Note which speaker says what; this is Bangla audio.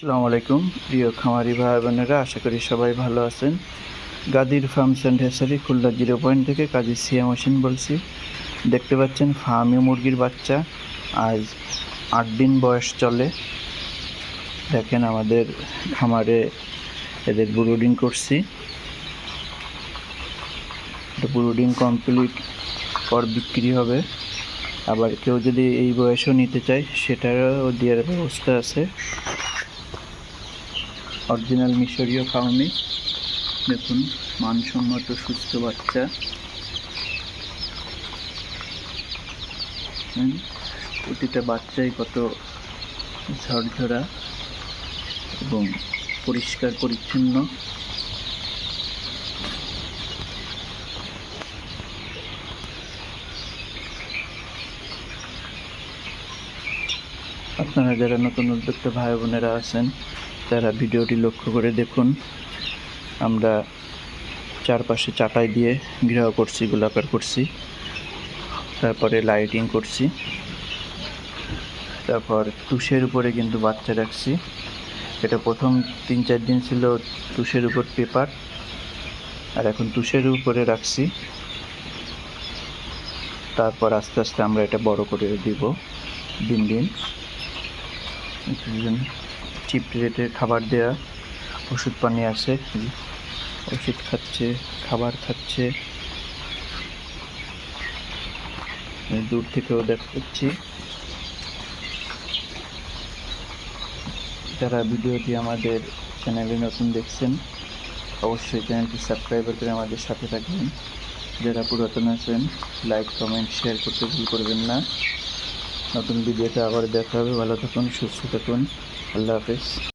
Speaker 1: আসসালামু আলাইকুম। প্রিয় খামারি ভাই বোনেরা, আশা করি সবাই ভালো আছেন। Gadir farms and Hesari Khulna zero point থেকে কাজী সিয়া হোসেন বলছি। দেখতে পাচ্ছেন, ফার্মি মুরগির বাচ্চা আজ আট দিন বয়স চলে। দেখেন আমাদের খামারে এদের ব্রুডিং করছি। ব্রুডিং কমপ্লিট পর বিক্রি হবে। আবার কেউ যদি এই বয়সেও নিতে চায়, সেটারও দেওয়ার ব্যবস্থা আছে। অরিজিনাল মিশরীয় ফার্মি দেখুন, মানসম্মত সুস্থ বাচ্চা। প্রতিটা বাচ্চাই কত ঝরঝরা এবং পরিষ্কার, পরিচ্ছন্ন। আপনারা যারা নতুন উদ্যোক্তা ভাই বোনেরা আছেন তারা ভিডিওটি লক্ষ্য করে দেখুন। আমরা চারপাশে চাটাই দিয়ে ঘেরাও করছি, গোলাকার করছি। তারপরে লাইটিং করছি। তারপর তুষের উপরে কিন্তু বাচ্চা রাখছি। এটা প্রথম তিন চার দিন ছিল তুষের উপর পেপার আর এখন তুষের উপরে রাখছি। তারপর আস্তে আস্তে আমরা এটা বড় করে দিব দিন দিন। চিপ রেটে খাবার দেয়া ওষুধ পানি আছে। ওষুধ খাচ্ছে, খাবার খাচ্ছে। দূর থেকেও দেখাচ্ছি যারা ভিডিওটি আমাদের চ্যানেলে নতুন দেখছেন, অবশ্যই চ্যানেলটি সাবস্ক্রাইব করে আমাদের সাথে থাকবেন। যারা পুরাতন আছেন লাইক কমেন্ট শেয়ার করতে ভুল করবেন না। নতুন ভিডিওতে আবার দেখা হবে। ভালো থাকুন সুস্থ থাকুন। আল্লাহ হাফেজ।